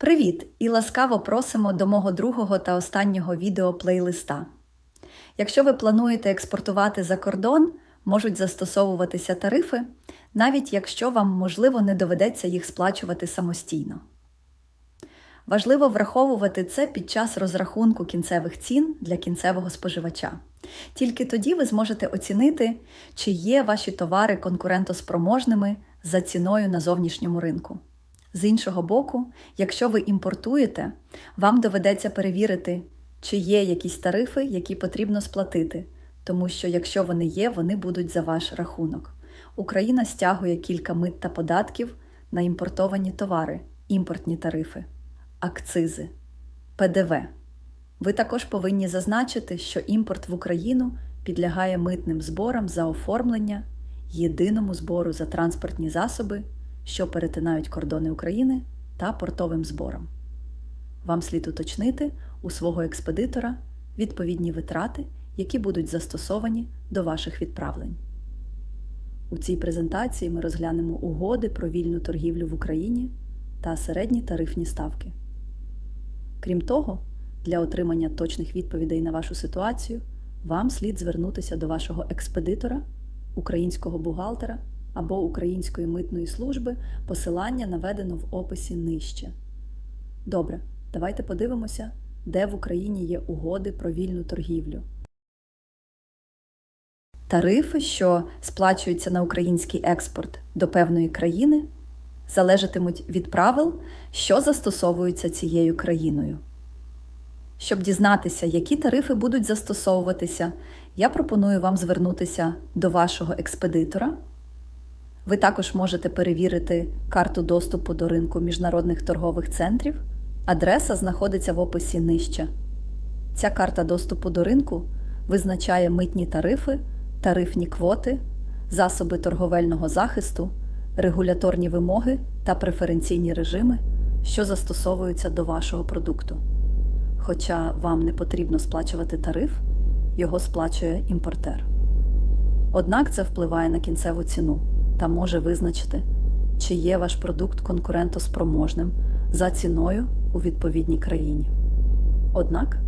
Привіт! І ласкаво просимо до мого другого та останнього відео плейлиста. Якщо ви плануєте експортувати за кордон, можуть застосовуватися тарифи, навіть якщо вам, можливо, не доведеться їх сплачувати самостійно. Важливо враховувати це під час розрахунку кінцевих цін для кінцевого споживача. Тільки тоді ви зможете оцінити, чи є ваші товари конкурентоспроможними за ціною на зовнішньому ринку. З іншого боку, якщо ви імпортуєте, вам доведеться перевірити, чи є якісь тарифи, які потрібно сплатити, тому що якщо вони є, вони будуть за ваш рахунок. Україна стягує кілька мит та податків на імпортовані товари, імпортні тарифи, акцизи, ПДВ. Ви також повинні зазначити, що імпорт в Україну підлягає митним зборам за оформлення, єдиному збору за транспортні засоби, що перетинають кордони України та портовим зборам. Вам слід уточнити у свого експедитора відповідні витрати, які будуть застосовані до ваших відправлень. У цій презентації ми розглянемо угоди про вільну торгівлю в Україні та середні тарифні ставки. Крім того, для отримання точних відповідей на вашу ситуацію вам слід звернутися до вашого експедитора, українського бухгалтера або Української митної служби. Посилання наведено в описі нижче. Добре, давайте подивимося, де в Україні є угоди про вільну торгівлю. Тарифи, що сплачуються на український експорт до певної країни, залежатимуть від правил, що застосовуються цією країною. Щоб дізнатися, які тарифи будуть застосовуватися, я пропоную вам звернутися до вашого експедитора. Ви також можете перевірити карту доступу до ринку міжнародних торгових центрів. Адреса знаходиться в описі нижче. Ця карта доступу до ринку визначає митні тарифи, тарифні квоти, засоби торговельного захисту, регуляторні вимоги та преференційні режими, що застосовуються до вашого продукту. Хоча вам не потрібно сплачувати тариф, його сплачує імпортер. Однак це впливає на кінцеву ціну та може визначити, чи є ваш продукт конкурентоспроможним за ціною у відповідній країні. Однак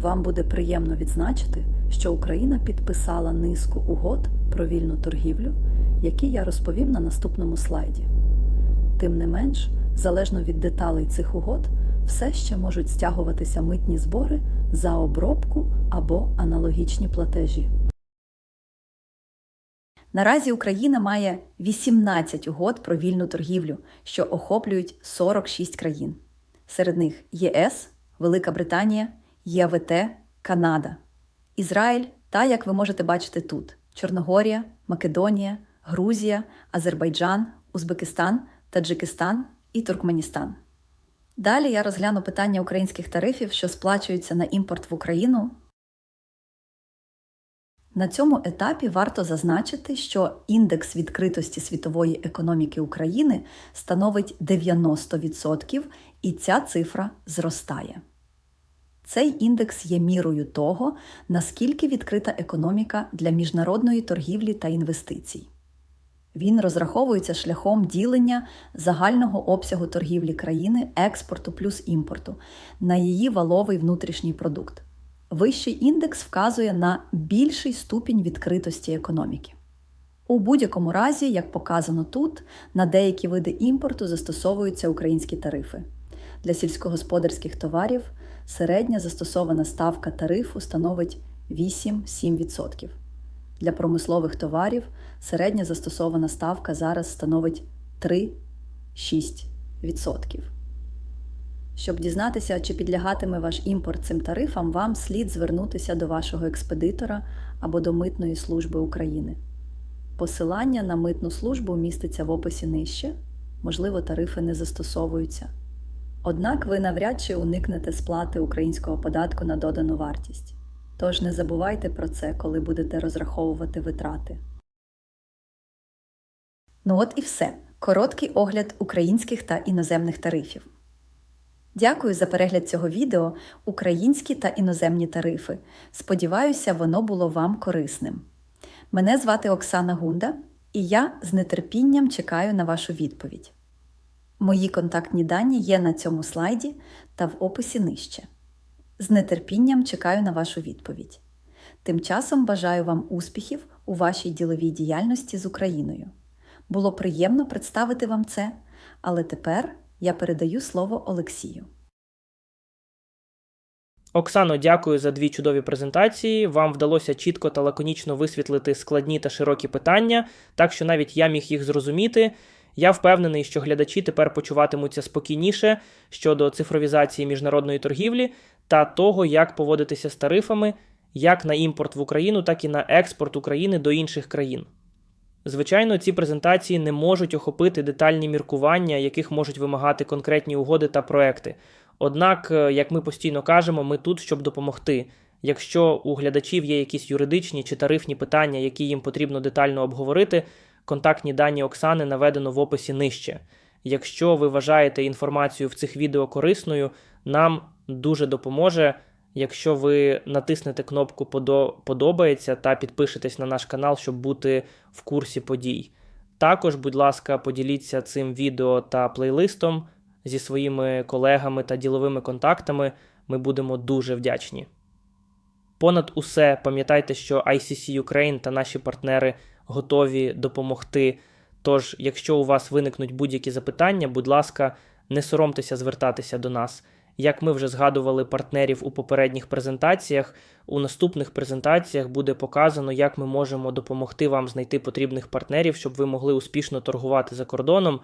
вам буде приємно відзначити, що Україна підписала низку угод про вільну торгівлю, які я розповім на наступному слайді. Тим не менш, залежно від деталей цих угод, все ще можуть стягуватися митні збори за обробку або аналогічні платежі. Наразі Україна має 18 угод про вільну торгівлю, що охоплюють 46 країн. Серед них ЄС, Велика Британія, ЄВТ, Канада, Ізраїль та, як ви можете бачити тут, Чорногорія, Македонія, Грузія, Азербайджан, Узбекистан, Таджикистан і Туркменістан. Далі я розгляну питання українських тарифів, що сплачуються на імпорт в Україну. На цьому етапі варто зазначити, що індекс відкритості світової економіки України становить 90%, і ця цифра зростає. Цей індекс є мірою того, наскільки відкрита економіка для міжнародної торгівлі та інвестицій. Він розраховується шляхом ділення загального обсягу торгівлі країни експорту плюс імпорту на її валовий внутрішній продукт. Вищий індекс вказує на більший ступінь відкритості економіки. У будь-якому разі, як показано тут, на деякі види імпорту застосовуються українські тарифи. Для сільськогосподарських товарів середня застосована ставка тарифу становить 8-7%. Для промислових товарів середня застосована ставка зараз становить 3-6%. Щоб дізнатися, чи підлягатиме ваш імпорт цим тарифам, вам слід звернутися до вашого експедитора або до Митної служби України. Посилання на митну службу міститься в описі нижче, можливо, тарифи не застосовуються. Однак ви навряд чи уникнете сплати українського податку на додану вартість. Тож не забувайте про це, коли будете розраховувати витрати. Ну от і все. Короткий огляд українських та іноземних тарифів. Дякую за перегляд цього відео Українські та іноземні тарифи. Сподіваюся, воно було вам корисним. Мене звати Оксана Гунда, і я з нетерпінням чекаю на вашу відповідь. Мої контактні дані є на цьому слайді та в описі нижче. З нетерпінням чекаю на вашу відповідь. Тим часом бажаю вам успіхів у вашій діловій діяльності з Україною. Було приємно представити вам це, але тепер я передаю слово Олексію. Оксано, дякую за дві чудові презентації. Вам вдалося чітко та лаконічно висвітлити складні та широкі питання, так що навіть я міг їх зрозуміти. Я впевнений, що глядачі тепер почуватимуться спокійніше щодо цифровізації міжнародної торгівлі та того, як поводитися з тарифами як на імпорт в Україну, так і на експорт України до інших країн. Звичайно, ці презентації не можуть охопити детальні міркування, яких можуть вимагати конкретні угоди та проекти. Однак, е, як ми постійно кажемо, ми тут, щоб допомогти. Якщо у глядачів є якісь юридичні чи тарифні питання, які їм потрібно детально обговорити, контактні дані Оксани наведено в описі нижче. Якщо ви вважаєте інформацію в цих відео корисною, нам дуже допоможе, якщо ви натиснете кнопку Подобається та підпишетесь на наш канал, щоб бути в курсі подій. Також, будь ласка, поділіться цим відео та плейлистом зі своїми колегами та діловими контактами. Ми будемо дуже вдячні. Понад усе, пам'ятайте, що ICC Ukraine та наші партнери готові допомогти. Тож, якщо у вас виникнуть будь-які запитання, будь ласка, не соромтеся звертатися до нас. Як ми вже згадували партнерів у попередніх презентаціях, у наступних презентаціях буде показано, як ми можемо допомогти вам знайти потрібних партнерів, щоб ви могли успішно торгувати за кордоном,